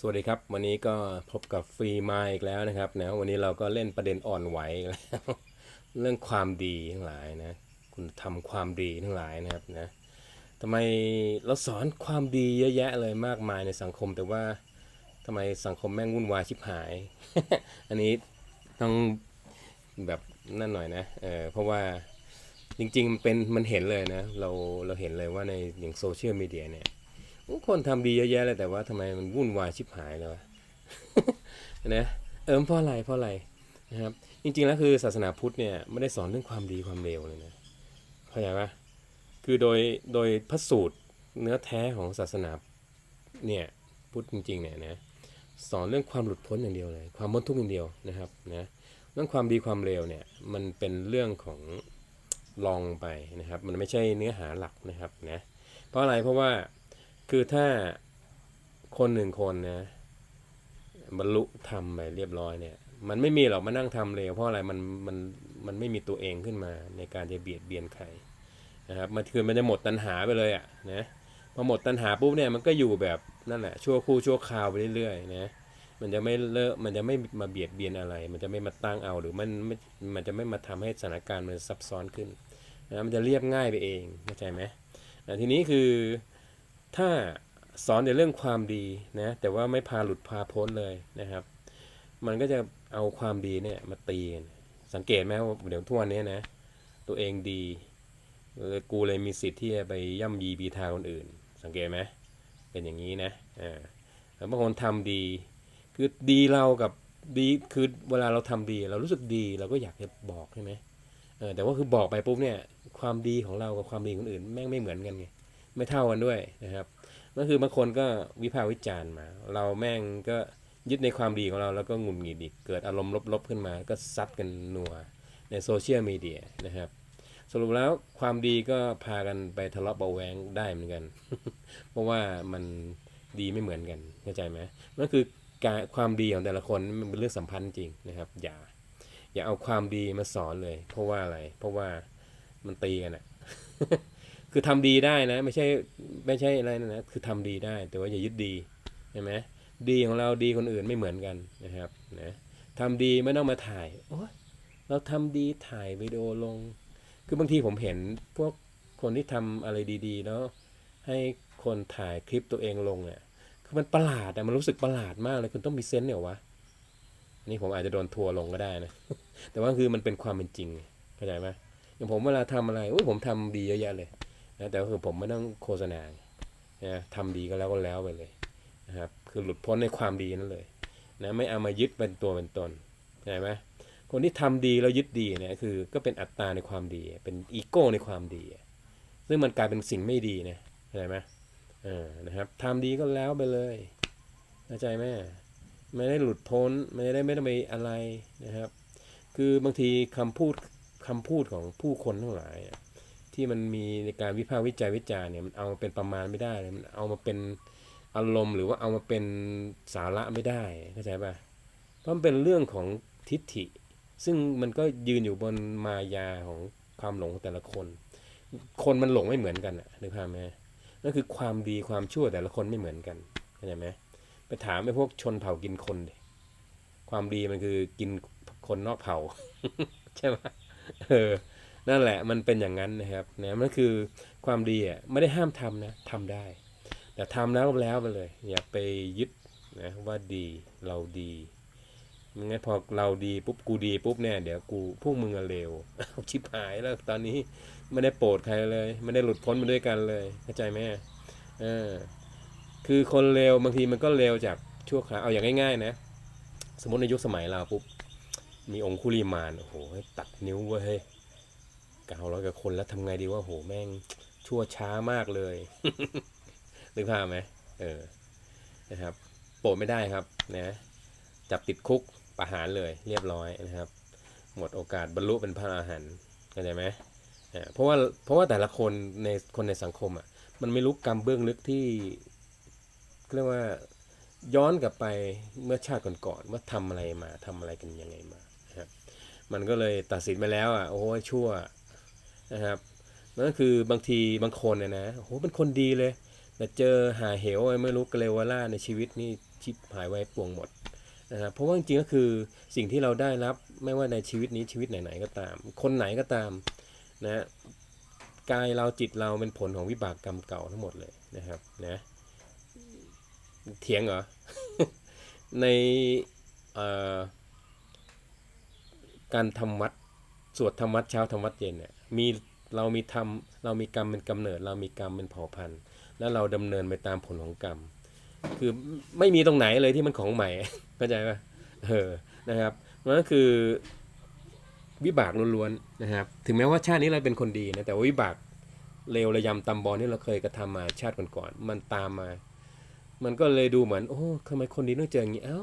สวัสดีครับ วันนี้ก็พบกับฟรีมาอีกแล้วนะครับนะวันนี้เราก็เล่นประเด็นอ่อนไหวแล้ว เรื่องความดีทั้งหลายนะ คุณทำความดีทั้งหลายนะครับนะทำไมเราสอนความดีเยอะแยะเลยมากมายในสังคม แต่ว่าทำไมสังคมแม่งวุ่นวายชิบหาย อันนี้ต้องแบบนั่นหน่อยนะเออเพราะว่าจริงๆมันเป็นมันเห็นเลยนะ เราเราเห็นเลยว่าในอย่างโซเชียลมีเดียเนี่ย คนทำดีเยอะแยะเลยแต่ว่าทำไมมันวุ่นวายชิบหายเลยวะนะเออเพราะอะไรเพราะอะไรนะครับ จริงๆแล้วคือศาสนาพุทธเนี่ยไม่ได้สอนเรื่องความดีความเลวเลยนะเข้าใจปะคือโดยโดยพระสูตรเนื้อแท้ของศาสนาเนี่ยพุทธจริงๆเนี่ยนะสอนเรื่องความหลุดพ้นอย่างเดียวเลย ความพ้นทุกข์อย่างเดียวนะครับนะเรื่องความดีความเลวเนี่ยมันเป็นเรื่องของลองไปนะครับ มันไม่ใช่เนื้อหาหลักนะครับนะเพราะอะไรเพราะว่า คือถ้าคนหนึ่งคนนะบรรลุธรรมไปเรียบร้อยเนี่ย มันไม่มีหรอกมานั่งทำเลวเพราะอะไรมันมันมันไม่มีตัวเองขึ้นมา ในการจะเบียดเบียนใครนะครับมันคือมันจะหมดตัณหาไปเลยอะนะพอหมดตัณหาปุ๊บเนี่ยมันก็อยู่แบบนั่นแหละชั่วคู่ชั่วคราวไปเรื่อยๆนะมันจะไม่เลอะมันจะไม่มาเบียดเบียนอะไร มันจะไม่มาตั้งเอาหรือมันไม่มันจะไม่มาทำให้สถานการณ์มันซับซ้อนขึ้นนะมันจะเรียบง่ายไปเองเข้าใจไหมอะทีนี้คือ ถ้าสอนในเรื่องความดีนะแต่ว่าไม่พาหลุดพาพ้นเลยนะครับ มันก็จะเอาความดีเนี่ยมาตีสังเกตไหมว่าเดี๋ยวทุกวันนี้นะ ตัวเองดีเลยกูเลยมีสิทธิ์ที่จะไปย่ำยีบีทาคนอื่น สังเกตไหมเป็นอย่างนี้นะอ่าบางคนทำดี คือดีเรากับดีคือเวลาเราทำดีเรารู้สึกดีเราก็อยากจะบอกใช่ไหมเออแต่ว่าคือบอกไปปุ๊บเนี่ยความดีของเรากับความดีของคนอื่นแม่งไม่เหมือนกันไง ไม่เท่ากันด้วยนะครับนั่นคือบางคนก็วิพากษ์วิจารณ์มา เราแม่งก็ยึดในความดีของเราแล้วก็งุดหงิดอีกเกิดอารมณ์ลบๆขึ้นมา ก็ซัดกันนัวในโซเชียลมีเดียนะครับสรุปแล้วความดีก็พากันไปทะเลาะเบาแวงได้เหมือนกัน เพราะว่ามันดีไม่เหมือนกันเข้าใจไหมนั่นคือการความดีของแต่ละคนมันเป็นเรื่องสัมพันธ์จริงนะครับ อย่า อย่าเอาความดีมาสอนเลย เพราะว่าอะไร เพราะว่ามันตีกันอะ คือทำดีได้นะ ไม่ใช่ไม่ใช่อะไรนะนะคือทำดีได้ แต่ว่าอย่ายึดดีใช่ไหมดีของเราดีคนอื่นไม่เหมือนกันนะครับนะทำดีไม่ต้องมาถ่ายโอ๊ยเราทำดีถ่ายวิดีโอลง คือบางทีผมเห็นพวกคนที่ทำอะไรดี ๆ แล้วให้คนถ่ายคลิปตัวเองลงเนี่ยคือมันประหลาดอะมันรู้สึกประหลาดมากเลยคุณต้องมีเซนส์เนี่ยวะนี่ผมอาจจะโดนทัวร์ลงก็ได้นะ แต่ว่าคือมันเป็นความเป็นจริงเข้าใจไหมอย่างผมเวลาทำอะไรอุ้ยผมทำดีเยอะแยะเลย นะแต่ก็คือผมไม่ต้องโฆษณานะทำดีก็แล้วก็แล้วไปเลยนะครับคือหลุดพ้นในความดีนั่นเลยนะไม่เอามายึดเป็นตัวเป็นตนใช่ไหมคนที่ทำดีแล้วยึดดีเนี่ยคือก็เป็นอัตตาในความดี เป็นอีโก้ในความดี ซึ่งมันกลายเป็นสิ่งไม่ดีนะเข้าใจไหมเออนะครับทำดีก็แล้วไปเลยเข้าใจไหมไม่ได้หลุดพ้นไม่ได้ไม่ต้องไปอะไรนะครับ คือบางทีคำพูดคำพูดของผู้คนทั้งหลายอะ ที่มันมีในการวิพากษ์วิจัยวิจารณ์เนี่ยมันเอามาเป็นประมาณไม่ได้เลยมันเอามาเป็นอารมณ์หรือว่าเอามาเป็นสาระไม่ได้เข้าใจป่ะเพราะมันเป็นเรื่องของทิฏฐิ ซึ่งมันก็ยืนอยู่บนมายาของความหลงของแต่ละคน คนมันหลงไม่เหมือนกันอะนึกภาพไหมนั่นคือความดีความชั่วแต่ละคนไม่เหมือนกันเข้าใจไหมไปถามไอ้พวกชนเผ่ากินคนดิความดีมันคือกินคนนอกเผ่า ใช่ไหมเออ นั่นแหละมันเป็นอย่างนั้นนะครับนะมันคือความดีอะไม่ได้ห้ามทำนะทำได้ แต่ทำแล้วก็แล้วไปเลย อย่าไปยึดนะว่าดีเราดีไม่งั้นพอเราดีปุ๊บกูดีปุ๊บเนี่ยเดี๋ยวกูพวกมึงอะเลวเอาชิบหายแล้วตอนนี้ไม่ได้โปรดใครเลยไม่ได้หลุดพ้นมาด้วยกันเลยเข้าใจไหมเออคือคนเลวบางทีมันก็เลวจากชั่วคราวเอาอย่างง่ายๆนะ สมมติในยุคสมัยเราปุ๊บมีองคุลีมานโอ้โหตัดนิ้วเว้ย เฮ้ยเก้าร้อยกว่าคนแล้วทำไงดีว่าโหแม่งชั่วช้ามากเลยนึกภาพไหมเออนะครับโปรดไม่ได้ครับนะจับติดคุกประหารเลยเรียบร้อยนะครับ หมดโอกาสบรรลุเป็นพระอรหันต์เข้าใจไหมอ่าเพราะว่าเพราะว่าแต่ละคนในคนในสังคมอะมันไม่รู้กรรมเบื้องลึกที่เรียกว่าย้อนกลับไปเมื่อชาติก่อนๆว่าทำอะไรมาทำอะไรกันยังไงมานะครับมันก็เลยตัดสินไปแล้วอะโอ้ยชั่ว นะครับนั่นก็คือบางทีบางคนเนี่ยนะโอ้โหเป็นคนดีเลย แต่เจอหาเหวไรไม่รู้กเลวล่าในชีวิตนี่ชิบหายไว้ป่วงหมดนะครับเพราะว่าจริงๆก็คือสิ่งที่เราได้รับไม่ว่าในชีวิตนี้ชีวิตไหนๆก็ตาม คนไหนก็ตามนะกายเราจิตเราเป็นผลของวิบากกรรมเก่าทั้งหมดเลยนะครับนะเถียงเหรอ ในอการทำวัด สวดทำวัดเช้าทำวัดเย็นเนี่ย มีเรามีทำเรามีกรรมเป็นกำเนิด เรามีกรรมเป็นเผ่าพันธุ์แล้วเราดำเนินไปตามผลของกรรม คือไม่มีตรงไหนเลยที่มันของใหม่เข้าใจป่ะเออนะครับมันก็คือวิบากล้วนๆนะครับ ถึงแม้ว่าชาตินี้เราเป็นคนดีนะแต่ว่าวิบากเลวระยำตำบอลที่เราเคยกระทำมาชาติก่อนๆมันตามมา มันก็เลยดูเหมือน โอ้ทำไมคนดีต้องเจออย่างนี้เอ้า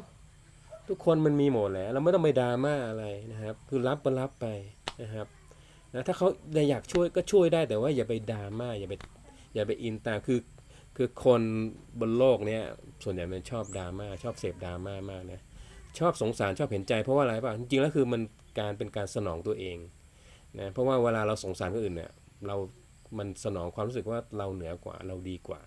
ทุกคนมันมีหมดแหล้ว เราไม่ต้องไปดราม่าอะไรนะครับ คือรับก็รับไปนะครับ นะถ้าเขาอยากช่วยก็ช่วยได้แต่ว่าอย่าไปดราม่าอย่าไปอย่าไปอินตามคือคือคนบนโลกเนี้ยส่วนใหญ่มันชอบดราม่าชอบเสพดราม่ามากนะชอบสงสารชอบเห็นใจเพราะว่าอะไรป่ะจริงๆแล้วคือมันการเป็นการสนองตัวเองนะเพราะว่าเวลาเราสงสารคนอื่นเนี่ยเรามันสนองความรู้สึกว่าเราเหนือกว่าเราดีกว่า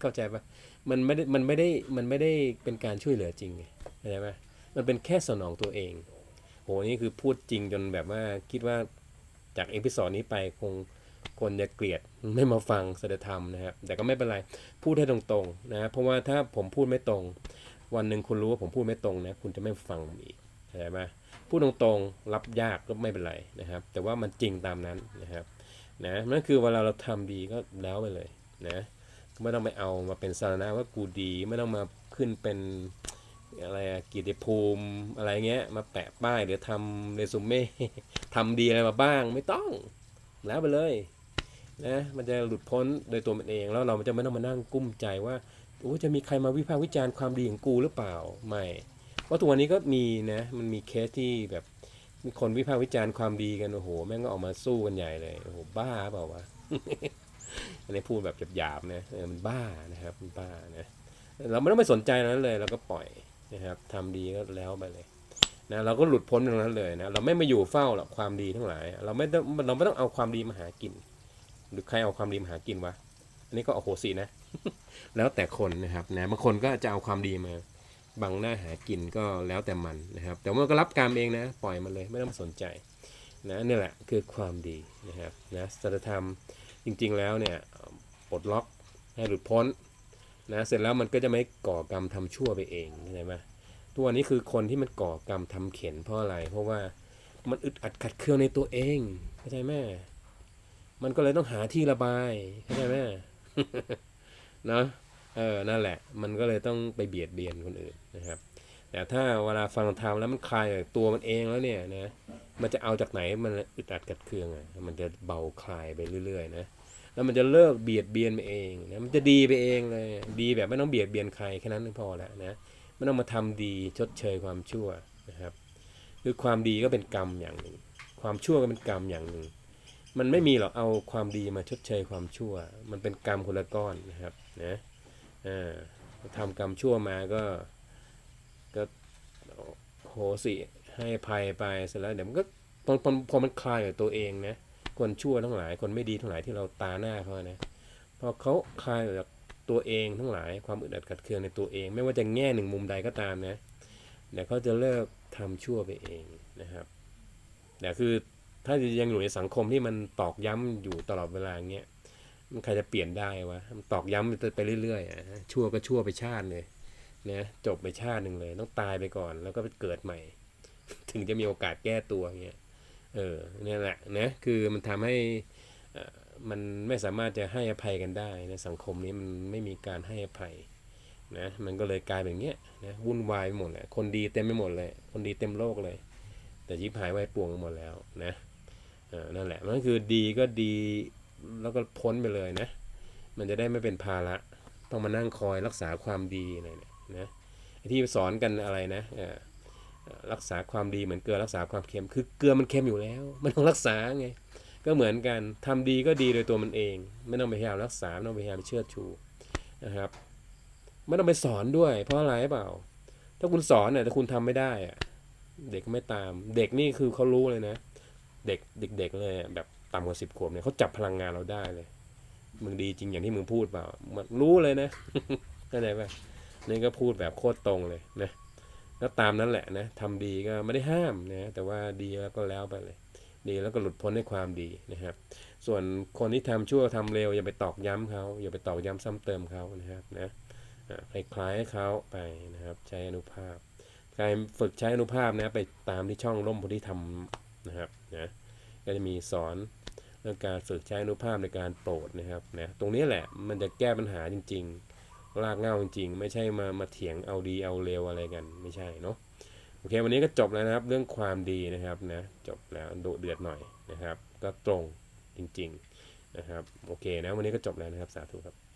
เข้าใจปะมันไม่ได้มันไม่ได้มันไม่ได้เป็นการช่วยเหลือจริงไงเข้าใจไหมมันเป็นแค่สนองตัวเองโหนี่คือพูดจริงจนแบบว่าคิดว่า จากเอพิโซดนี้ไปคงคนจะเกลียดไม่มาฟังสัจธรรมนะครับ แต่ก็ไม่เป็นไร พูดให้ตรงๆนะเพราะว่าถ้าผมพูดไม่ตรง วันหนึ่งคุณรู้ว่าผมพูดไม่ตรงนะคุณจะไม่ฟังผมอีกเข้าใจไหมพูดตรงๆรับยากก็ไม่เป็นไรนะครับ แต่ว่ามันจริงตามนั้นนะครับนะนั่นคือเวลาเราทำดีก็แล้วไปเลยนะไม่ต้องไปเอามาเป็นสาระว่ากูดี ไม่ต้องมาขึ้นเป็น อะไรอะกิติภูมิอะไรเงี้ย มาแปะป้ายหรือทำเรซูเม่ทำดีอะไรมาบ้างไม่ต้องแล้วไปเลยนะมันจะหลุดพ้นโดยตัวมันเองแล้วเราจะไม่ต้องมานั่งกุ้มใจว่าโอ้จะมีใครมาวิพากษ์วิจารณ์ความดีของกูหรือเปล่าไม่เพราะทุกวันนี้ก็มีนะมันมีเคสที่แบบมีคนวิพากษ์วิจารณ์ความดีกันโอ้โหแม่งก็ออกมาสู้กันใหญ่เลยโอ้โหบ้าเปล่าวะอันนี้พูดแบบหยาบๆนะเออมันบ้านะครับมันบ้านะเราไม่ต้องไปสนใจนั้นเลยเราก็ปล่อย นะครับทำดีก็แล้วไปเลยนะเราก็หลุดพ้นตรงนั้นเลยนะเราไม่มาอยู่เฝ้าหรอกความดีทั้งหลาย เราไม่ต้องเราไม่ต้องเอาความดีมาหากิน หรือใครเอาความดีมาหากินวะอันนี้ก็โอโหสินะ แล้วแต่คนนะครับนะบางคนก็จะเอาความดีมาบังหน้าหากินก็แล้วแต่มันนะครับ แต่ว่าก็รับกรรมเองนะ ปล่อยมันเลยไม่ต้องมาสนใจนะนี่แหละคือความดีนะครับนะสัจธรรมจริงๆแล้วเนี่ยปลดล็อกให้หลุดพ้น นะเสร็จแล้วมันก็จะไม่ก่อกรรมทำชั่วไปเองเข้าใจไหมตัวนี้คือคนที่มันก่อกรรมทำเข็นเพราะอะไร เพราะว่ามันอึดอัดขัดเคืองในตัวเองเข้าใจไหมมันก็เลยต้องหาที่ระบายเข้าใจไหมเนาะเออนั่นแหละ มันก็เลยต้องไปเบียดเบียนคนอื่นนะครับแต่ถ้าเวลาฟังธรรมแล้วมันคลายตัวมันเองแล้วเนี่ยนะมันจะเอาจากไหนมันอึดอัดขัดเคืองอะมันจะเบาคลายไปเรื่อยๆนะ แล้วมันจะเลิกเบียดเบียนไปเองนะมันจะดีไปเองเลยดีแบบไม่ต้องเบียดเบียนใครแค่นั้นพอแล้วนะไม่ต้องมาทำดีชดเชยความชั่วนะครับ คือความดีก็เป็นกรรมอย่างหนึ่งความชั่วก็เป็นกรรมอย่างหนึ่งมันไม่มีหรอกเอาความดีมาชดเชยความชั่ว มันเป็นกรรมคนละก้อนนะครับนะอ่าทำกรรมชั่วมาก็ก็โหสิให้ภัยไปเสร็จแล้วเดี๋ยวมันก็พอพอมันคลายกับตัวเองนะ คนชั่วทั้งหลาย คนไม่ดีทั้งหลายที่เราตาหน้าเขานะพอเขาคลายออกจากตัวเองทั้งหลายความอึดอัดขัดเคืองในตัวเอง ไม่ว่าจะแง่หนึ่งมุมใดก็ตามนะเดี๋ยวเขาจะเลิกทำชั่วไปเองนะครับแต่คือถ้ายังอยู่ในสังคมที่มันตอกย้ำอยู่ตลอดเวลาอย่างเงี้ยมันใครจะเปลี่ยนได้วะมันตอกย้ำไปเรื่อยๆอะชั่วก็ชั่วไปชาติเลยนะจบไปชาติหนึ่งเลย ต้องตายไปก่อนแล้วก็ไปเกิดใหม่ ถึงจะมีโอกาสแก้ตัวอย่างเงี้ย เออเนี่ยแหละนะคือมันทำให้อ่อมันไม่สามารถจะให้อภัยกันได้ในสังคมนี้มันไม่มีการให้อภัยนะมันก็เลยกลายเป็นอย่างเงี้ยนะวุ่นวายไปหมดเลยคนดีเต็มไปหมดเลย คนดีเต็มโลกเลย แต่ยิบหายไว้ป่วงหมดแล้วนะเออนั่นแหละมันคือดีก็ดีแล้วก็พ้นไปเลยนะ มันจะได้ไม่เป็นภาระต้องมานั่งคอยรักษาความดีอะไรเนี่ยนะที่สอนกันอะไรนะ รักษาความดีเหมือนเกลือรักษาความเค็ม คือเกลือมันเค็มอยู่แล้ว มันต้องรักษาไง ก็เหมือนกันทำดีก็ดีโดยตัวมันเอง ไม่ต้องไปพยายามรักษาไม่ต้องไปพยายามเชื่อชูนะครับ ไม่ต้องไปสอนด้วย เพราะอะไรเปล่า ถ้าคุณสอนเนี่ยแต่คุณทำไม่ได้อะเด็กก็ไม่ตาม เด็กนี่คือเขารู้เลยนะ เด็กเด็กๆเลยแบบต่ำกว่าสิบขวบเนี่ยเขาจับพลังงานเราได้เลย มึงดีจริงอย่างที่มึงพูดเปล่ามันรู้เลยนะเข้าใจป่ะนี่ก็พูดแบบโคตรตรงเลยนะ ก็ตามนั้นแหละนะทำดีก็ไม่ได้ห้ามนะแต่ว่าดีแล้วก็แล้วไปเลย ดีแล้วก็หลุดพ้นในความดีนะครับ ส่วนคนที่ทำชั่วทำเร็วอย่าไปตอกย้ำเขาอย่าไปตอกย้ำซ้ำเติมเขานะครับนะอ่าคล้ายๆเขาไปนะครับ ใช้อนุภาพการฝึกใช้อนุภาพนะไปตามที่ช่องร่มโพธิธรรมนะครับนะก็จะมีสอนเรื่องการฝึกใช้อนุภาพในการโปรดนะครับนะตรงนี้แหละมันจะแก้ปัญหาจริง ๆ รากเง่าจริงๆไม่ใช่มามาเถียงเอาดีเอาเลวอะไรกันไม่ใช่เนาะโอเค วันนี้ก็จบแล้วนะครับ เรื่องความดีนะครับนะจบแล้วโดดเดือดหน่อยนะครับ ก็ตรงจริง ๆนะครับ โอเคนะวันนี้ก็จบแล้วนะครับสาธุครับ